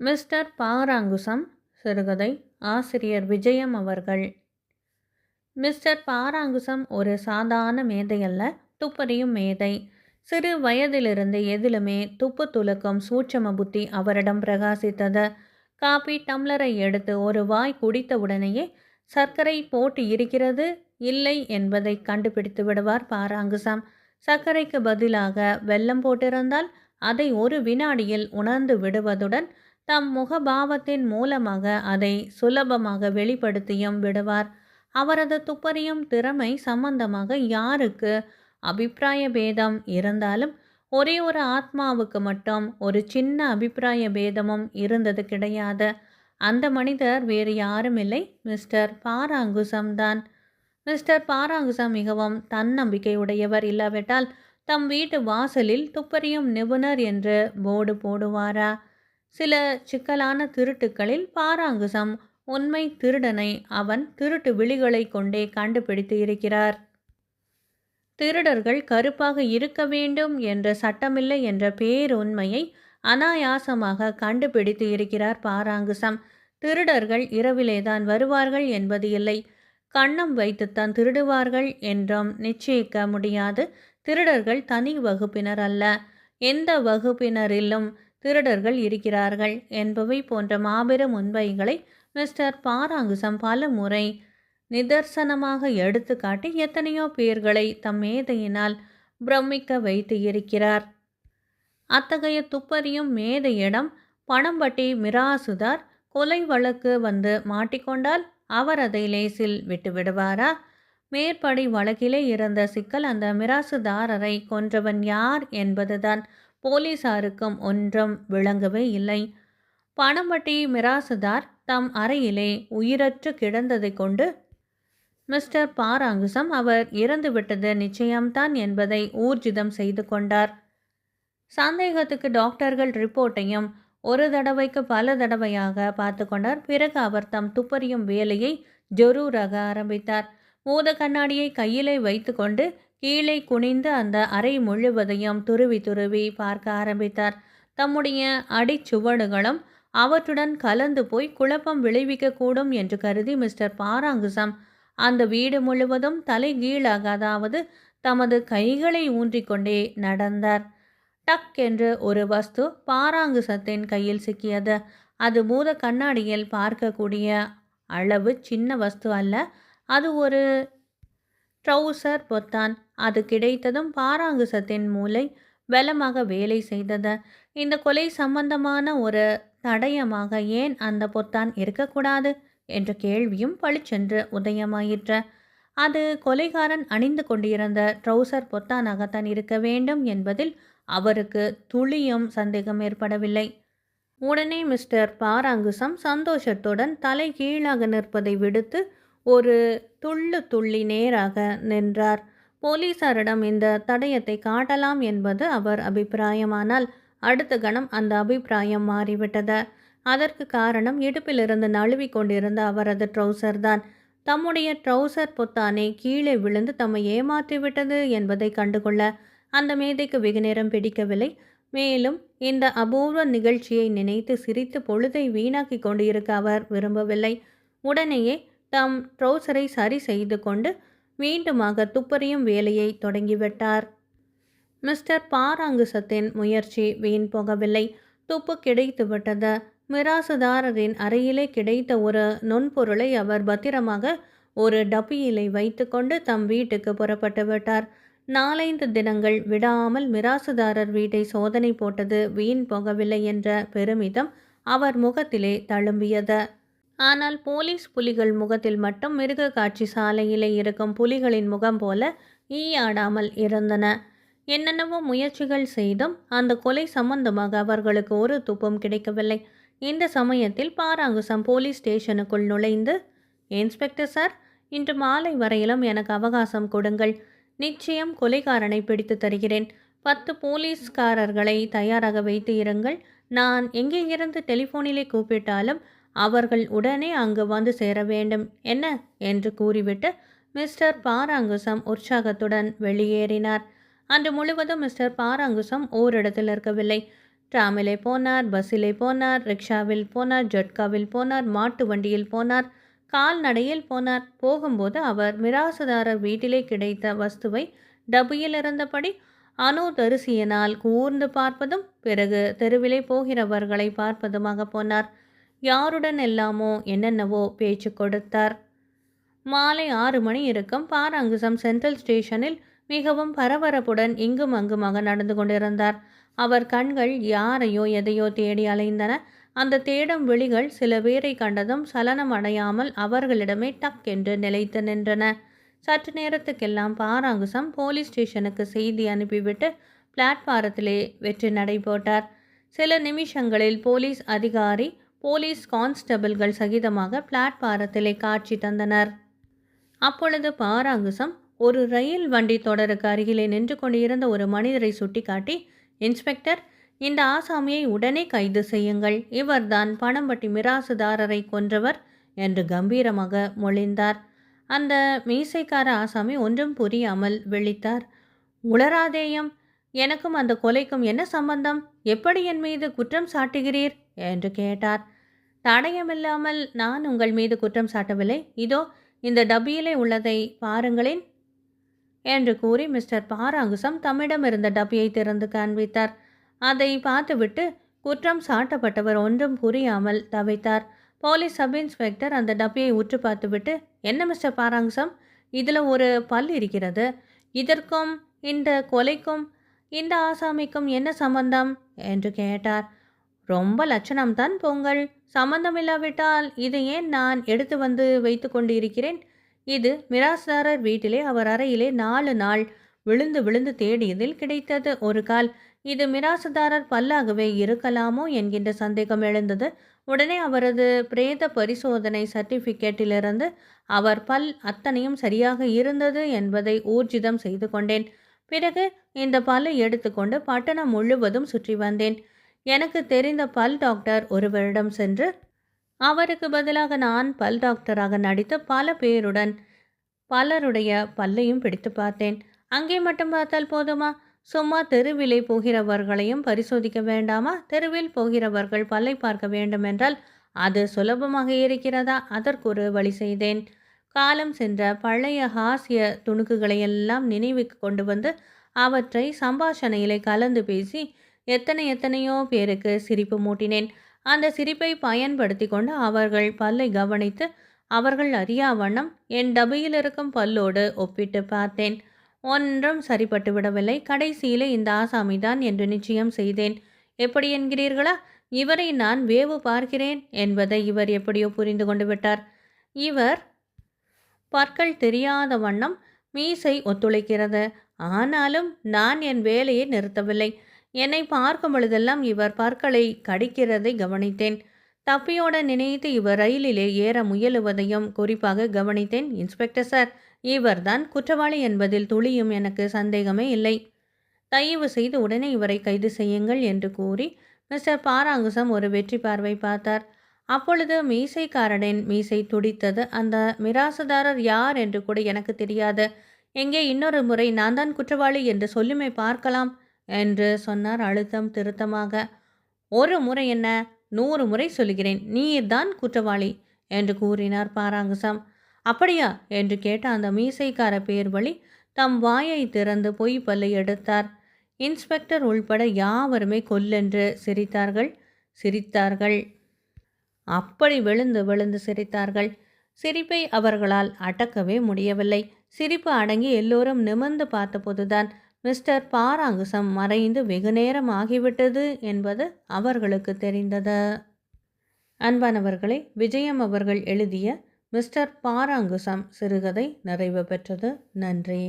Mister பாராங்குசம் சிறுகதை ஆசிரியர் விஜயம் அவர்கள். மிஸ்டர் பாராங்குசம் ஒரு சாதாரண மேதை அல்ல துப்பறியும் மேதை. சிறு வயதிலிருந்து எதிலுமே துப்பு துலக்கும் சூட்சம புத்தி அவரிடம் பிரகாசித்தது. காபி டம்ளரை எடுத்து ஒரு வாய் குடித்த உடனேயே சர்க்கரை போட்டு இருக்கிறது இல்லை என்பதை கண்டுபிடித்து விடுவார் பாராங்குசம். சர்க்கரைக்கு பதிலாக வெல்லம் போட்டிருந்தால் அதை ஒரு வினாடியில் உணர்ந்து விடுவதுடன் தம் முகபாவத்தின் மூலமாக அதை சுலபமாக வெளிப்படுத்தியும் விடுவார். அவரது துப்பறியும் திறமை சம்பந்தமாக யாருக்கு அபிப்பிராய பேதம் இருந்தாலும் ஒரே ஒரு ஆத்மாவுக்கு மட்டும் ஒரு சின்ன அபிப்பிராய பேதமும் இருந்தது கிடையாது. அந்த மனிதர் வேறு யாரும் இல்லை மிஸ்டர் பாராங்குசம் தான் மிஸ்டர் பாராங்குசம் மிகவும் தன்னம்பிக்கை உடையவர் இல்லாவிட்டால் தம் வீட்டு வாசலில் துப்பறியும் நிபுணர் என்று போர்டு போடுவாரா? சில சிக்கலான திருட்டுக்களில் பாராங்குசம் உண்மை திருடனை அவன் திருட்டு விழிகளை கொண்டே கண்டுபிடித்து இருக்கிறார். திருடர்கள் கருப்பாக இருக்க வேண்டும் என்ற சட்டமில்லை என்ற பேருண்மையை அனாயாசமாக கண்டுபிடித்து இருக்கிறார் பாராங்குசம். திருடர்கள் இரவிலேதான் வருவார்கள் என்பது இல்லை. கண்ணம் வைத்துத்தான் திருடுவார்கள் என்றும் நிச்சயிக்க முடியாது. திருடர்கள் தனி வகுப்பினர் அல்ல. எந்த வகுப்பினரிலும் திருடர்கள் இருக்கிறார்கள் என்பவை போன்ற மாபெரும் உண்மைகளை மிஸ்டர் பாராங்குசம் பல முறை நிதர்சனமாக எடுத்துக்காட்டி எத்தனையோ பேர்களை தம் மேதையினால் பிரமிக்க வைத்து இருக்கிறார். அத்தகைய துப்பறியும் மேதையிடம் பணம்பட்டி மிராசுதார் கொலை வழக்கு வந்து மாட்டிக்கொண்டால் அவர் அதை லேசில் விட்டுவிடுவாரா மேற்படி வழக்கிலே இருந்த சிக்கல் அந்த மிராசுதாரரை கொன்றவன் யார் என்பதுதான் போலீசாருக்கும் ஒன்றும் விளங்கவே இல்லை. பணம்பட்டி மிராசுதார் தம் அறையிலே உயிரற்று கிடந்ததை கொண்டு மிஸ்டர் பாராங்குசம் அவர் இறந்துவிட்டது நிச்சயம்தான் என்பதை ஊர்ஜிதம் செய்து கொண்டார். சந்தேகத்துக்கு டாக்டர்கள் ரிப்போர்ட்டையும் ஒரு தடவைக்கு பல தடவையாக பார்த்து கொண்டார். பிறகு அவர் தம் துப்பறியும் வேலையை ஜொரூராக ஆரம்பித்தார். மூத கண்ணாடியை கையிலே வைத்துக்கொண்டு கீழே குனிந்து அந்த அறை முழுவதையும் துருவி துருவி பார்க்க ஆரம்பித்தார். தம்முடைய அடிச்சுவடுகளும் அவற்றுடன் கலந்து போய் குழப்பம் விளைவிக்கக்கூடும் என்று கருதி மிஸ்டர் பாராங்குசம் அந்த வீடு முழுவதும் தலைகீழாக அதாவது தமது கைகளை ஊன்றிக்கொண்டே நடந்தார். டக் என்று ஒரு வஸ்து பாராங்குசத்தின் கையில் சிக்கியது. அது பூத கண்ணாடியில் பார்க்கக்கூடிய அளவு சின்ன வஸ்து அல்ல அது ஒரு ட்ரௌசர் பொத்தான். அது கிடைத்ததும் பாராங்குசத்தின் மூளை பலமாக வேலை செய்தது. இந்த கொலை சம்பந்தமான ஒரு தடயமாக ஏன் அந்த பொத்தான் இருக்கக்கூடாது? என்ற கேள்வியும் பளிச்சென்று உதயமாயிற்று. அது கொலைகாரன் அணிந்து கொண்டிருந்த ட்ரௌசர் பொத்தானாகத்தான் இருக்க வேண்டும் என்பதில் அவருக்கு துளியும் சந்தேகம் ஏற்படவில்லை. உடனே மிஸ்டர் பாராங்குசம் சந்தோஷத்துடன் தலை கீழாக நிற்பதை விடுத்து ஒரு துள்ளு துள்ளி நேராக நின்றார். போலீசாரிடம் இந்த தடயத்தை காட்டலாம் என்பது அவர் அபிப்பிராயமானால் அடுத்த கணம் அந்த அபிப்பிராயம் மாறிவிட்டது. அதற்கு காரணம் இடுப்பிலிருந்து நழுவி கொண்டிருந்த அவரது ட்ரௌசர் தான் தம்முடைய ட்ரௌசர் பொத்தானே கீழே விழுந்து தம்மை ஏமாற்றிவிட்டது என்பதை கண்டுகொள்ள அந்த மேதைக்கு வெகு நேரம் பிடிக்கவில்லை. மேலும் இந்த அபூர்வ நிகழ்ச்சியை நினைத்து சிரித்து பொழுதை வீணாக்கி கொண்டிருக்க அவர் விரும்பவில்லை. உடனேயே தம் ட்ரௌசரை சரி செய்து கொண்டு மீண்டுமாக துப்பறியும் வேலையை தொடங்கிவிட்டார். மிஸ்டர் பாராங்குசத்தின் முயற்சி வீண் போகவில்லை. துப்பு கிடைத்துவிட்டது மிராசுதாரரின் அறையிலே கிடைத்த ஒரு நுண்பொருளை அவர் பத்திரமாக ஒரு டப்பியிலை வைத்துக்கொண்டு தம் வீட்டுக்கு புறப்பட்டு விட்டார். நாலைந்து தினங்கள் விடாமல் மிராசுதாரர் வீட்டை சோதனை போட்டது வீண் போகவில்லை என்ற பெருமிதம் அவர் முகத்திலே தழும்பியது. ஆனால் போலீஸ் புலிகள் முகத்தில் மட்டும் மிருக காட்சி சாலையிலே இருக்கும் புலிகளின் முகம் போல ஈயாடாமல் இருந்தன. என்னென்னவோ முயற்சிகள் செய்தும் அந்த கொலை சம்பந்தமாக அவர்களுக்கு ஒரு துப்பும் கிடைக்கவில்லை. இந்த சமயத்தில் பாராங்குசம் போலீஸ் ஸ்டேஷனுக்குள் நுழைந்து இன்ஸ்பெக்டர் சார் இன்று மாலை வரையிலும் எனக்கு அவகாசம் கொடுங்கள். நிச்சயம் கொலைகாரனை பிடித்து தருகிறேன். பத்து போலீஸ்காரர்களை தயாராக வைத்து இருங்கள். நான் எங்கே இருந்து டெலிஃபோனிலே கூப்பிட்டாலும் அவர்கள் உடனே அங்கு வந்து சேர வேண்டும். என்ன? என்று கூறிவிட்டு மிஸ்டர் பாராங்குசம் உற்சாகத்துடன் வெளியேறினார். அன்று முழுவதும் மிஸ்டர் பாராங்குசம் ஓரிடத்தில் இருக்கவில்லை. டிராமிலே போனார் பஸ்ஸிலே போனார் ரிக்ஷாவில் போனார் ஜட்காவில் போனார் மாட்டு வண்டியில் போனார் கால்நடையில் போனார். போகும்போது அவர் மிராசுதாரர் வீட்டிலே கிடைத்த வஸ்துவை டபியில் இருந்தபடி அனுதரிசியனால் கூர்ந்து பார்ப்பதும் பிறகு தெருவிலே போகிறவர்களை பார்ப்பதுமாக போனார். யாருடன் எல்லாமோ என்னென்னவோ பேச்சு கொடுத்தார். மாலை ஆறு மணி இருக்கும் பாராங்குசம் சென்ட்ரல் ஸ்டேஷனில் மிகவும் பரபரப்புடன் இங்கும் அங்குமாக நடந்து கொண்டிருந்தார். அவர் கண்கள் யாரையோ எதையோ தேடி அலைந்தன. அந்த தேடும் விழிகள் சில பேரை கண்டதும் சலனம் அடையாமல் அவர்களிடமே டக் என்று நிலைத்து நின்றன. சற்று நேரத்துக்கெல்லாம் பாராங்குசம் போலீஸ் ஸ்டேஷனுக்கு செய்தி அனுப்பிவிட்டு பிளாட்பாரத்திலே வெற்றி நடை போட்டார். சில நிமிஷங்களில் போலீஸ் அதிகாரி போலீஸ் கான்ஸ்டபிள்கள் சகிதமாக பிளாட்பாரத்திலே காட்சி தந்தனர். அப்பொழுது பாராங்குசம் ஒரு ரயில் வண்டி தொடருக்கு அருகிலே நின்று கொண்டிருந்த ஒரு மனிதரை சுட்டிக்காட்டி இன்ஸ்பெக்டர் இந்த ஆசாமியை உடனே கைது செய்யுங்கள். இவர்தான் பணம்பட்டி மிராசுதாரரை கொன்றவர் என்று கம்பீரமாக மொழிந்தார். அந்த மீசைக்கார ஆசாமி ஒன்றும் புரியாமல் விழித்தார். உளராதேயம் எனக்கும் அந்த கொலைக்கும் என்ன சம்பந்தம்? எப்படி என் மீது குற்றம் சாட்டுகிறீர்? என்று கேட்டார். தடயமில்லாமல் நான் உங்கள் மீது குற்றம் சாட்டவில்லை. இதோ இந்த டப்பியிலே உள்ளதை பாருங்களேன் என்று கூறி மிஸ்டர் பாராங்குசம் தம்மிடம் இருந்த டப்பியை திறந்து காண்பித்தார். அதை பார்த்துவிட்டு குற்றம் சாட்டப்பட்டவர் ஒன்றும் புரியாமல் தவித்தார். போலீஸ் சப் இன்ஸ்பெக்டர் அந்த டப்பியை உற்று பார்த்துவிட்டு என்ன மிஸ்டர் பாராங்குசம்? இதில் ஒரு பல் இருக்கிறது. இதற்கும் இந்த கொலைக்கும் இந்த ஆசாமிக்கும் என்ன சம்பந்தம்? என்று கேட்டார். ரொம்ப லட்சணம்தான் பொங்கல். சம்பந்தமில்லாவிட்டால் இது ஏன் நான் எடுத்து வந்து வைத்து கொண்டு இருக்கிறேன் இது மிராஸ்தாரர் வீட்டிலே அவர் அறையிலே நாலு நாள் விழுந்து விழுந்து தேடியதில் கிடைத்தது ஒரு கால். இது மிராசுதாரர் பல்லாகவே இருக்கலாமோ என்கின்ற சந்தேகம் எழுந்தது. உடனே அவரது பிரேத பரிசோதனை சர்டிஃபிகேட்டிலிருந்து அவர் பல் அத்தனையும் சரியாக இருந்தது என்பதை ஊர்ஜிதம் செய்து கொண்டேன். பிறகு இந்த பல்லை எடுத்துக்கொண்டு பட்டணம் முழுவதும் சுற்றி வந்தேன். எனக்கு தெரிந்த பல் டாக்டர் ஒருவரிடம் சென்று அவருக்கு பதிலாக நான் பல் டாக்டராக நடித்து பல பேருடன் பலருடைய பல்லையும் பிடித்து பார்த்தேன். அங்கே மட்டும் பார்த்தால் போதுமா? சும்மா தெருவிலே போகிறவர்களையும் பரிசோதிக்க வேண்டாமா? தெருவில் போகிறவர்கள் பல்லை பார்க்க வேண்டுமென்றால் அது சுலபமாக இருக்கிறதா? அதற்கு ஒரு வழி செய்தேன். காலம் சென்ற பழைய ஹாஸ்ய துணுக்குகளையெல்லாம் நினைவுக்கு கொண்டு வந்து அவற்றை சம்பாஷணையிலே கலந்து பேசி எத்தனை எத்தனையோ பேருக்கு சிரிப்பு மூட்டினேன். அந்த சிரிப்பை பயன்படுத்தி கொண்டு அவர்கள் பல்லை கவனித்து அவர்கள் அறியா வண்ணம் என் டபையில் இருக்கும் பல்லோடு ஒப்பிட்டு பார்த்தேன். ஒன்றும் சரிப்பட்டு விடவில்லை. கடைசியிலே இந்த ஆசாமிதான் என்று நிச்சயம் செய்தேன். எப்படி என்கிறீர்களா? இவரை நான் வேவு பார்க்கிறேன் என்பதை இவர் எப்படியோ புரிந்து கொண்டு விட்டார். இவர் பற்கள் தெரியாத வண்ணம் மீசை ஒத்துழைக்கிறது. ஆனாலும் நான் என் வேலையை நிறுத்தவில்லை. என்னை பார்க்கும் பொழுதெல்லாம் இவர் பற்களை கடிக்கிறதை கவனித்தேன். தப்பியோட நினைத்து இவர் ரயிலிலே ஏற முயலுவதையும் குறிப்பாக கவனித்தேன். இன்ஸ்பெக்டர் சார் இவர்தான் குற்றவாளி என்பதில் துளியும் எனக்கு சந்தேகமே இல்லை. தயவு செய்து உடனே இவரை கைது செய்யுங்கள் என்று கூறி மிஸ்டர் பாராங்குசம் ஒரு வெற்றி பார்வை பார்த்தார். அப்பொழுது மீசைக்காரனின் மீசை துடித்தது. அந்த மிராசுதாரர் யார் என்று கூட எனக்கு தெரியாது. எங்கே இன்னொரு முறை நான் தான் குற்றவாளி என்று சொல்லுமே பார்க்கலாம். என்று சொன்னார் அழுத்தம் திருத்தமாக. ஒரு முறை என்ன? நூறு முறை சொல்கிறேன் நீர்தான் குற்றவாளி என்று கூறினார் பாராங்குசம். அப்படியா? என்று கேட்ட அந்த மீசைக்கார பேர் வழி தம் வாயை திறந்து பொய் பல்லை எடுத்தார். இன்ஸ்பெக்டர் உள்பட யாவருமே கொல்லென்று சிரித்தார்கள். சிரித்தார்கள். அப்படி விழுந்து விழுந்து சிரித்தார்கள். சிரிப்பை அவர்களால் அடக்கவே முடியவில்லை. சிரிப்பு அடங்கி எல்லோரும் நிமிர்ந்து பார்த்தபோதுதான் மிஸ்டர் பாராங்குசம் மறைந்து வெகு நேரம் ஆகிவிட்டது என்பது அவர்களுக்கு தெரிந்தது. அன்பானவர்களே விஜயம் அவர்கள் எழுதிய மிஸ்டர் பாராங்குசம் சிறுகதை நிறைவு பெற்றது. நன்றி.